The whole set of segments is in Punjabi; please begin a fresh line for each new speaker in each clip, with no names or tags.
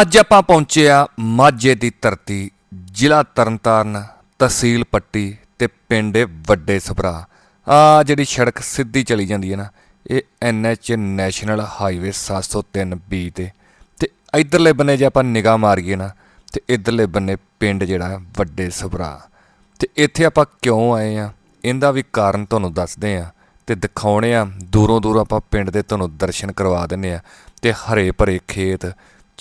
ਅੱਜ ਆਪਾਂ ਪਹੁੰਚੇ ਆ ਮਾਝੇ ਦੀ ਧਰਤੀ, ਜ਼ਿਲ੍ਹਾ ਤਰਨਤਾਰਨ ਤਹਿਸੀਲ ਪੱਟੀ ਤੇ ਪਿੰਡ ਵੱਡੇ ਸਭਰਾ। ਆ ਜਿਹੜੀ ਸੜਕ ਸਿੱਧੀ ਚਲੀ ਜਾਂਦੀ ਹੈ ਨਾ, ਇਹ ਐਨਐਚ ਨੈਸ਼ਨਲ ਹਾਈਵੇ 703 ਬੀ ਤੇ। ਤੇ ਇਧਰਲੇ ਬੰਨੇ ਜੇ ਆਪਾਂ ਨਿਗਾਹ ਮਾਰੀਏ ਨਾ, ਤੇ ਇਧਰਲੇ ਬੰਨੇ ਪਿੰਡ ਜਿਹੜਾ ਵੱਡੇ ਸਭਰਾ। ਤੇ ਇੱਥੇ ਆਪਾਂ ਕਿਉਂ ਆਏ ਆ? ਇਹਦਾ ਵੀ ਕਾਰਨ ਤੁਹਾਨੂੰ ਦੱਸਦੇ ਆ ਤੇ ਦਿਖਾਉਣੇ ਆ। ਦੂਰੋਂ ਦੂਰ ਆਪਾਂ ਪਿੰਡ ਦੇ ਤੁਹਾਨੂੰ ਦਰਸ਼ਨ ਕਰਵਾ ਦਿੰਨੇ ਆ। ਤੇ ਹਰੇ ਭਰੇ ਖੇਤ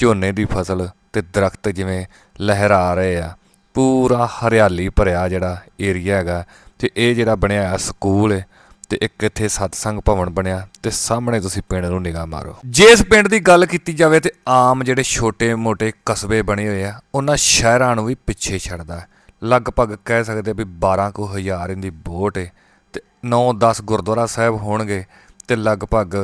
ਝੋਨੇ ਦੀ ਫਸਲ ਤੇ ਦਰਖਤ ਜਿਵੇਂ ਲਹਿਰਾ ਰਹੇ ਆ, ਪੂਰਾ ਹਰਿਆਲੀ ਭਰਿਆ ਜਿਹੜਾ ਏਰੀਆ ਹੈਗਾ ਤੇ ਇਹ ਜਿਹੜਾ ਬਣਿਆ ਆ ਸਕੂਲ ਹੈ ਤੇ ਇੱਕ ਇੱਥੇ ਸਤਸੰਗ ਭਵਨ ਬਣਿਆ ਤੇ ਸਾਹਮਣੇ ਤੁਸੀਂ ਪਿੰਡ ਨੂੰ ਨਿਗਾਹ ਮਾਰੋ। ਜੇ ਇਸ ਪਿੰਡ ਦੀ ਗੱਲ ਕੀਤੀ ਜਾਵੇ ਤੇ ਆਮ ਜਿਹੜੇ ਛੋਟੇ-ਮੋਟੇ ਕਸਬੇ ਬਣੇ ਹੋਏ ਆ, ਉਹਨਾਂ ਸ਼ਹਿਰਾਂ ਨੂੰ ਵੀ ਪਿੱਛੇ ਛੱਡਦਾ ਲਗਭਗ ਕਹਿ ਸਕਦੇ ਵੀ 12 ਕੁ ਹਜ਼ਾਰ ਇਹਦੀ ਵੋਟ ਹੈ ਤੇ 9-10 ਗੁਰਦੁਆਰਾ ਸਾਹਿਬ ਹੋਣਗੇ ਤੇ ਲਗਭਗ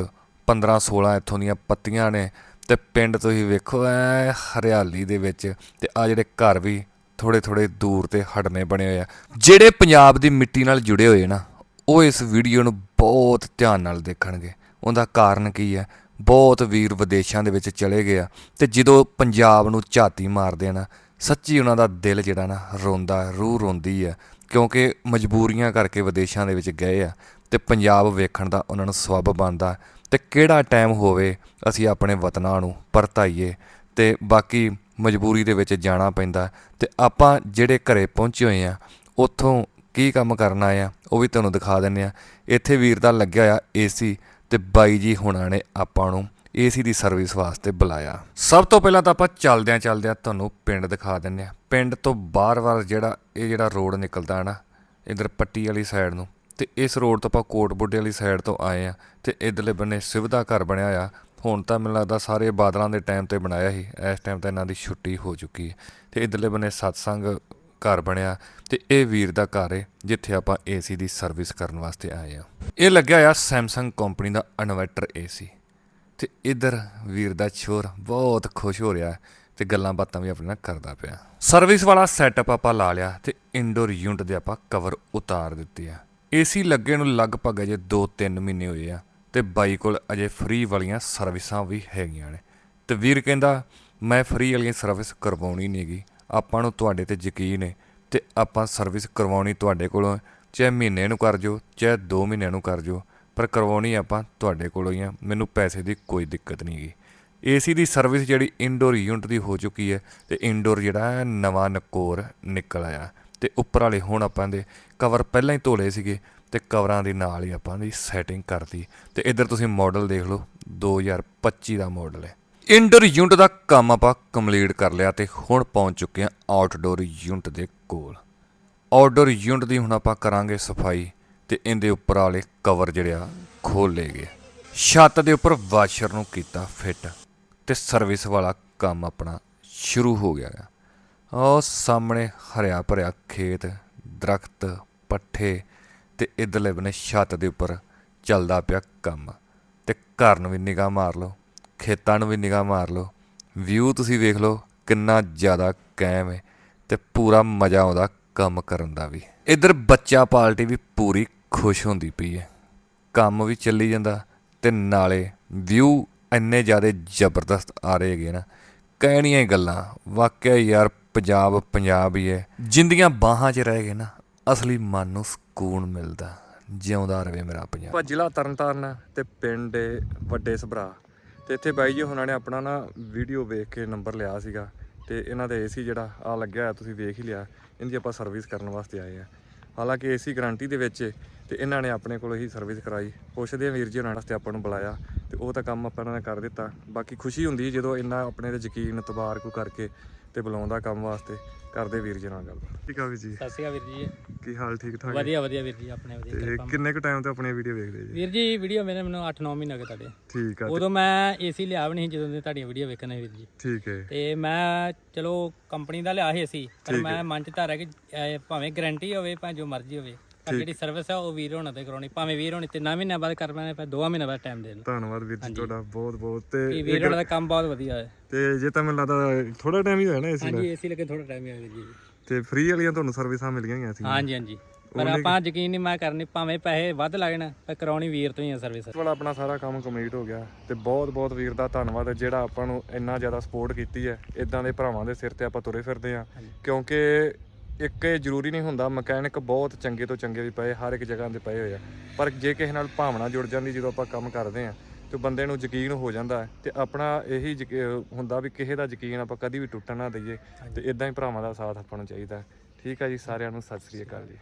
15-16 ਇੱਥੋਂ ਦੀਆਂ ਪੱਤੀਆਂ ਨੇ ਤੇ ਪਿੰਡ ਤੁਸੀਂ ਵੇਖੋ ਐ ਹਰਿਆਲੀ ਦੇ ਵਿੱਚ ਤੇ ਆ ਜਿਹੜੇ ਘਰ ਵੀ ਥੋੜੇ ਥੋੜੇ ਦੂਰ ਤੇ ਹਟਨੇ ਬਣੇ ਹੋਏ ਆ। ਜਿਹੜੇ ਪੰਜਾਬ ਦੀ ਮਿੱਟੀ ਨਾਲ ਜੁੜੇ ਹੋਏ ਨਾ, ਉਹ ਇਸ ਵੀਡੀਓ ਨੂੰ ਬਹੁਤ ਧਿਆਨ ਨਾਲ ਦੇਖਣਗੇ। ਉਹਦਾ ਕਾਰਨ ਕੀ ਹੈ? ਬਹੁਤ ਵੀਰ ਵਿਦੇਸ਼ਾਂ ਦੇ ਵਿੱਚ ਚਲੇ ਗਏ ਆ ਤੇ ਜਦੋਂ ਪੰਜਾਬ ਨੂੰ ਝਾਤੀ ਮਾਰਦੇ ਆ ਨਾ, ਸੱਚੀ ਉਹਨਾਂ ਦਾ ਦਿਲ ਜਿਹੜਾ ਨਾ ਰੋਂਦਾ, ਰੂਹ ਰੋਂਦੀ ਆ, ਕਿਉਂਕਿ ਮਜਬੂਰੀਆਂ ਕਰਕੇ ਵਿਦੇਸ਼ਾਂ ਦੇ ਵਿੱਚ ਗਏ ਆ ਤੇ ਪੰਜਾਬ ਵੇਖਣ ਦਾ ਉਹਨਾਂ ਨੂੰ ਸਬਬ ਬਣਦਾ। ਅਤੇ ਕਿਹੜਾ ਟਾਈਮ ਹੋਵੇ ਅਸੀਂ ਆਪਣੇ ਵਤਨਾਂ ਨੂੰ ਪਰਤਾਈਏ ਤੇ ਬਾਕੀ ਮਜਬੂਰੀ ਦੇ ਵਿੱਚ ਜਾਣਾ ਪੈਂਦਾ। ਤੇ ਆਪਾਂ ਜਿਹੜੇ ਘਰੇ ਪਹੁੰਚੇ ਹੋਏ ਆ, ਉੱਥੋਂ ਕੀ ਕੰਮ ਕਰਨਾ ਆ, ਉਹ ਵੀ ਤੁਹਾਨੂੰ ਦਿਖਾ ਦਿੰਨੇ ਆ। ਇੱਥੇ ਵੀਰ ਦਾ ਲੱਗਿਆ ਆ ਏਸੀ ਤੇ ਬਾਈ ਜੀ ਹੁਣਾਂ ਨੇ ਆਪਾਂ ਨੂੰ ਏਸੀ ਦੀ ਸਰਵਿਸ ਵਾਸਤੇ ਬੁਲਾਇਆ। ਸਭ ਤੋਂ ਪਹਿਲਾਂ ਤਾਂ ਆਪਾਂ ਚੱਲਦਿਆਂ ਚੱਲਦਿਆਂ ਤੁਹਾਨੂੰ ਪਿੰਡ ਦਿਖਾ ਦਿੰਨੇ ਆ। ਪਿੰਡ ਤੋਂ ਬਾਰ-ਬਾਰ ਜਿਹੜਾ, ਇਹ ਜਿਹੜਾ ਰੋਡ ਨਿਕਲਦਾ ਹੈ ਨਾ, ਇਧਰ ਪੱਟੀ ਵਾਲੀ ਸਾਈਡ ਨੂੰ ਤੇ ਇਸ ਰੋਡ ਤੋਂ ਆਪਾਂ ਕੋਟ ਬੁੱਢੇ ਵਾਲੀ ਸਾਈਡ ਤੋਂ ਆਏ ਆ ਤੇ ਇਧਰਲੇ ਬੰਨੇ ਸਿਵਦਾ ਘਰ ਬਣਿਆ ਆ ਹੁਣ ਤਾਂ ਮੈਨੂੰ ਲੱਗਦਾ ਸਾਰੇ ਬਾਦਲਾਂ ਦੇ ਟਾਈਮ ਤੇ ਬਣਾਇਆ ਸੀ। ਇਸ ਟਾਈਮ ਤਾਂ ਇਹਨਾਂ ਦੀ ਛੁੱਟੀ ਹੋ ਚੁੱਕੀ ਹੈ। ਤੇ ਇਧਰਲੇ ਬੰਨੇ ਸਤਸੰਗ ਘਰ ਬਣਿਆ ਤੇ ਇਹ ਵੀਰ ਦਾ ਘਰ ਹੈ, ਜਿੱਥੇ ਆਪਾਂ ਏਸੀ ਦੀ ਸਰਵਿਸ ਕਰਨ ਵਾਸਤੇ ਆਏ ਆ ਇਹ ਲੱਗਿਆ ਆ ਸੈਮਸੰਗ ਕੰਪਨੀ ਦਾ ਇਨਵਰਟਰ ਏਸੀ ਤੇ ਇਧਰ ਵੀਰ ਦਾ ਛੋਰ ਬਹੁਤ ਖੁਸ਼ ਹੋ ਰਿਹਾ ਹੈ ਤੇ ਗੱਲਾਂ ਬਾਤਾਂ ਵੀ ਆਪਣੇ ਨਾਲ ਕਰਦਾ ਪਿਆ। ਸਰਵਿਸ ਵਾਲਾ ਸੈਟਅਪ ਆਪਾਂ ਲਾ ਲਿਆ ਤੇ ਇਨਡੋਰ ਯੂਨਿਟ ਦੇ ਆਪਾਂ ਕਵਰ ਉਤਾਰ ਦਿੱਤੀ ਆ ਏਸੀ ਲੱਗੇ ਨੂੰ ਲਗਭਗ ਅਜੇ 2-3 ਮਹੀਨੇ ਹੋਏ ਆ ਤੇ ਬਾਈ ਕੋਲ ਅਜੇ ਫ੍ਰੀ ਵਾਲੀਆਂ ਸਰਵਿਸਾਂ ਵੀ ਹੈਗੀਆਂ ਨੇ। ਤੇ ਵੀਰ ਕਹਿੰਦਾ, ਮੈਂ ਫ੍ਰੀ ਵਾਲੀਆਂ ਸਰਵਿਸ ਕਰਵਾਉਣੀ ਨਹੀਂ ਹੈਗੀ। ਆਪਾਂ ਨੂੰ ਤੁਹਾਡੇ ਤੇ ਯਕੀਨ ਹੈ ਤੇ ਆਪਾਂ ਸਰਵਿਸ ਕਰਵਾਉਣੀ ਤੁਹਾਡੇ ਕੋਲੋਂ। ਚਾਹੇ ਮਹੀਨੇ ਨੂੰ ਕਰ ਜੋ ਚਾਹੇ 2 ਮਹੀਨਿਆਂ ਨੂੰ ਕਰ ਜੋ ਪਰ ਕਰਵਾਉਣੀ ਆਪਾਂ ਤੁਹਾਡੇ ਕੋਲੋਂ ਹੀ ਆ। ਮੈਨੂੰ ਪੈਸੇ ਦੀ ਕੋਈ ਦਿੱਕਤ ਨਹੀਂ ਗੀ ਏਸੀ ਦੀ ਸਰਵਿਸ ਜਿਹੜੀ ਇਨਡੋਰ ਯੂਨਿਟ ਦੀ ਹੋ ਚੁੱਕੀ ਹੈ ਤੇ ਇਨਡੋਰ ਜਿਹੜਾ ਨਵਾਂ ਨਕੋਰ ਨਿਕਲ ਆਇਆ। ਤੇ ਉੱਪਰ ਵਾਲੇ ਹੁਣ ਆਪਾਂ ਦੇ ਕਵਰ ਪਹਿਲਾਂ ਹੀ ਧੋਲੇ ਸੀਗੇ ਤੇ ਕਵਰਾਂ ਦੇ ਨਾਲ ਹੀ ਆਪਾਂ ਦੀ ਸੈਟਿੰਗ ਕਰਤੀ। ਤੇ ਇੱਧਰ ਤੁਸੀਂ ਮਾਡਲ ਦੇਖ ਲਓ 2025 ਦਾ ਮਾਡਲ ਹੈ। ਇਨਡੋਰ ਯੂਨਿਟ ਦਾ ਕੰਮ ਆਪਾਂ ਕੰਪਲੀਟ ਕਰ ਲਿਆ ਤੇ ਹੁਣ ਪਹੁੰਚ ਚੁੱਕੇ ਹਾਂ ਆਊਟਡੋਰ ਯੂਨਿਟ ਦੇ ਕੋਲ। ਆਊਟਡੋਰ ਯੂਨਿਟ ਦੀ ਹੁਣ ਆਪਾਂ ਕਰਾਂਗੇ ਸਫ਼ਾਈ ਤੇ ਇਹਦੇ ਉੱਪਰ ਵਾਲੇ ਕਵਰ ਜਿਹੜੇ ਆ ਖੋਲ ਲਏ ਗਏ। ਛੱਤ ਦੇ ਉੱਪਰ ਵਾਸ਼ਰ ਨੂੰ ਕੀਤਾ ਫਿੱਟ ਤੇ ਸਰਵਿਸ ਵਾਲਾ ਕੰਮ ਆਪਣਾ ਸ਼ੁਰੂ ਹੋ ਗਿਆ ਗਾ। ਉਹ ਸਾਹਮਣੇ ਹਰਿਆ ਭਰਿਆ ਖੇਤ, ਦਰਖਤ, ਪੱਠੇ ਤੇ ਇਧਰਲੇ ਬਨੇ ਛੱਤ ਦੇ ਉੱਪਰ ਚੱਲਦਾ ਪਿਆ ਕੰਮ। ਤੇ ਘਰ ਨੂੰ ਵੀ ਨਿਗਾਹ ਮਾਰ ਲਓ, ਖੇਤਾਂ ਨੂੰ ਵੀ ਨਿਗਾਹ ਮਾਰ ਲਓ। ਵਿਊ ਤੁਸੀਂ ਵੇਖ ਲਓ ਕਿੰਨਾ ਜ਼ਿਆਦਾ ਕਾਇਮ ਹੈ ਤੇ ਪੂਰਾ ਮਜ਼ਾ ਆਉਂਦਾ ਕੰਮ ਕਰਨ ਦਾ ਵੀ। ਇਧਰ ਬੱਚਾ ਪਾਰਟੀ ਵੀ ਪੂਰੀ ਖੁਸ਼ ਹੁੰਦੀ ਪਈ ਹੈ। ਕੰਮ ਵੀ ਚੱਲੀ ਜਾਂਦਾ ਤੇ ਨਾਲੇ ਵਿਊ ਇੰਨੇ ਜ਼ਿਆਦਾ ਜ਼ਬਰਦਸਤ ਆ ਰਹੇ ਹੈਗੇ ਨਾ ਕਹਿਣੀਆਂ ਹੀ ਗੱਲਾਂ। ਵਾਕਿਆ ਯਾਰ, ਪੰਜਾਬ ਪੰਜਾਬ ਹੀ ਹੈ। ਜਿੰਦੀਆਂ ਬਾਹਾਂ 'ਚ ਰਹਿ ਗਏ ਨਾ, ਅਸਲੀ ਮਨ ਨੂੰ ਸਕੂਨ ਮਿਲਦਾ। ਜਿਉਂਦਾ ਰਵੇ ਮੇਰਾ ਪੰਜਾਬ। ਆਪਾਂ ਜ਼ਿਲ੍ਹਾ ਤਰਨਤਾਰਨ ਤੇ ਪਿੰਡ ਵੱਡੇ ਸਭਰਾ। ਤੇ ਇੱਥੇ ਬਾਈ ਜੀ ਉਹਨਾਂ ਨੇ ਆਪਣਾ ਨਾ ਵੀਡੀਓ ਵੇਖ ਕੇ ਨੰਬਰ ਲਿਆ ਸੀਗਾ। ਤੇ ਇਹਨਾਂ ਦਾ ਏਸੀ ਜਿਹੜਾ ਆ ਲੱਗਿਆ ਹੋਇਆ, ਤੁਸੀਂ ਵੇਖ ਹੀ ਲਿਆ। ਇਹਦੀ ਆਪਾਂ ਸਰਵਿਸ ਕਰਨ ਵਾਸਤੇ ਆਏ ਆ। ਹਾਲਾਂਕਿ ਏਸੀ ਗਾਰੰਟੀ ਦੇ ਵਿੱਚ ਹੈ ਤੇ ਇਹਨਾਂ ਨੇ ਆਪਣੇ ਕੋਲੋਂ ਹੀ ਸਰਵਿਸ ਕਰਾਈ। ਪੁੱਛਦੇ ਆ ਵੀਰ ਜੀ ਉਹਨਾਂ ਵਾਸਤੇ ਆਪਾਂ ਨੂੰ ਬੁਲਾਇਆ। ਉਹ ਤਾਂ ਕੰਮ ਆਪਾਂ ਨੇ ਕਰ ਦਿੱਤਾ। ਬਾਕੀ ਖੁਸ਼ੀ ਹੁੰਦੀ ਜਦੋਂ ਇੰਨਾ ਆਪਣੇ ਤੇ ਯਕੀਨ ਤਬਾਰ ਕੋ ਕਰਕੇ ਤੇ ਬੁਲਾਉਂਦਾ ਕੰਮ ਵਾਸਤੇ। ਕਰਦੇ ਵੀਰ ਜੀ ਨਾਲ ਗੱਲ। ਠੀਕ ਆ ਵੀਰ ਜੀ।
ਸਤਿ ਸ਼੍ਰੀ ਅਕਾਲ ਵੀਰ ਜੀ।
ਕੀ ਹਾਲ ਠੀਕ ਠਾਕ
ਵਧੀਆ ਵਧੀਆ ਵੀਰ ਜੀ ਆਪਣੇ ਵਧੀਆ
ਤੇ
ਕਿਰਪਾ
ਕਿੰਨੇ ਕੁ ਟਾਈਮ ਤੋਂ ਆਪਣੀਆਂ ਵੀਡੀਓ ਵੇਖਦੇ ਜੀ?
ਵੀਰ ਜੀ ਵੀਡੀਓ ਮੇਰੇ ਮੈਨੂੰ 8-9 ਮਹੀਨੇ ਹੋ ਗਏ ਤੁਹਾਡੇ।
ਠੀਕ ਆ
ਉਦੋਂ ਮੈਂ ਏਸੀ ਲਿਆ ਵੀ ਨਹੀਂ ਜਦੋਂ ਦੇ ਤੁਹਾਡੀਆਂ ਵੀਡੀਓ ਵੇਖਣੇ ਵੀਰ ਜੀ।
ਠੀਕ ਹੈ।
ਤੇ ਮੈਂ ਚਲੋ ਕੰਪਨੀ ਦਾ ਲਿਆ ਸੀ ਏਸੀ ਪਰ ਮੈਂ ਮਨ ਚ ਧਾਰਿਆ ਕਿ ਭਾਵੇਂ ਗਾਰੰਟੀ ਹੋਵੇ ਭਾਵੇਂ ਜੋ ਮਰਜ਼ੀ ਹੋਵੇ। ਪਰ ਜਿਹੜੀ ਸਰਵਿਸ ਆ ਉਹ ਵੀਰ ਹੋਣਾ ਤੇ ਕਰਾਉਣੀ। ਭਾਵੇਂ ਵੀਰ ਹੋਣੀ ਤਿੰਨਾਂ ਮਹੀਨਿਆਂ ਬਾਅਦ ਕਰ ਪੈਣੇ ਪਰ ਦੋਵਾਂ ਮਹੀਨਿਆਂ ਬਾਅਦ ਟਾਈਮ ਦੇ ਦੇਣ।
ਧੰਨਵਾਦ ਵੀਰ ਜੀ ਤੁਹਾਡਾ ਬਹੁਤ ਬਹੁਤ। ਤੇ
ਵੀਰ ਹੋਣਾ ਦਾ ਕੰਮ ਬਹੁਤ ਵਧੀਆ ਹੈ।
ਤੇ ਜੇ ਤਾਂ ਮੈਨੂੰ ਲੱਗਦਾ ਥੋੜਾ ਟਾਈਮ ਹੀ ਹੋਇਆ ਨਾ ਏਸੀ ਦਾ।
ਹਾਂਜੀ ਏਸੀ ਲੱਗੇ ਥੋੜਾ ਟਾਈਮ ਹੀ ਹੋਇਆ ਜੀ।
ਤੇ ਫ੍ਰੀ ਵਾਲੀਆਂ ਤੁਹਾਨੂੰ ਸਰਵਿਸਾਂ ਮਿਲ ਗਈਆਂ ਸੀ
ਹਾਂਜੀ ਹਾਂਜੀ। ਪਰ ਆਪਾਂ ਯਕੀਨ ਨਹੀਂ ਮੈਂ ਕਰਨੀ ਭਾਵੇਂ ਪੈਸੇ ਵੱਧ ਲੱਗਣ ਪਰ ਕਰਾਉਣੀ ਵੀਰ ਤੋਂ ਹੀ ਆ ਸਰਵਿਸ
ਵਾਲਾ ਆਪਣਾ ਸਾਰਾ ਕੰਮ ਕੰਪਲੀਟ ਹੋ ਗਿਆ ਤੇ ਬਹੁਤ ਬਹੁਤ ਵੀਰ ਦਾ ਧੰਨਵਾਦ ਜਿਹੜਾ ਆਪਾਂ ਨੂੰ ਇੰਨਾ ਜ਼ਿਆਦਾ ਸਪੋਰਟ ਕੀਤੀ ਹੈ। ਇਦਾਂ ਦੇ ਭਰਾਵਾਂ ਦੇ ਸਿਰ ਤੇ ਆਪਾਂ ਤੁਰੇ ਫਿਰਦੇ ਆ ਕਿਉਂਕਿ ਇੱਕ ਇਹ ਜ਼ਰੂਰੀ ਨਹੀਂ ਹੁੰਦਾ ਮਕੈਨਿਕ ਬਹੁਤ ਚੰਗੇ ਤੋਂ ਚੰਗੇ ਵੀ ਪਏ ਹਰ ਇੱਕ ਜਗ੍ਹਾ ਤੇ ਪਏ ਹੋਏ ਆ। ਪਰ ਜੇ ਕਿਸੇ ਨਾਲ ਭਾਵਨਾ ਜੁੜ ਜਾਂਦੀ ਜਦੋਂ ਆਪਾਂ ਕੰਮ ਕਰਦੇ ਆ ਤੇ ਬੰਦੇ ਨੂੰ ਯਕੀਨ ਹੋ ਜਾਂਦਾ ਤੇ ਆਪਣਾ ਇਹੀ ਹੁੰਦਾ ਵੀ ਕਿਸੇ ਦਾ ਯਕੀਨ ਆਪਾਂ ਕਦੀ ਵੀ ਟੁੱਟਣ ਨਾ ਦਈਏ ਤੇ ਇਦਾਂ ਹੀ ਭਰਾਵਾਂ ਦਾ ਸਾਥ ਆਪਾਂ ਨੂੰ ਚਾਹੀਦਾ। ਠੀਕ ਹੈ ਜੀ ਸਾਰਿਆਂ ਨੂੰ ਸਤਿ ਸ੍ਰੀ ਅਕਾਲ ਜੀ।